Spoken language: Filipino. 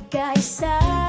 magkaisa.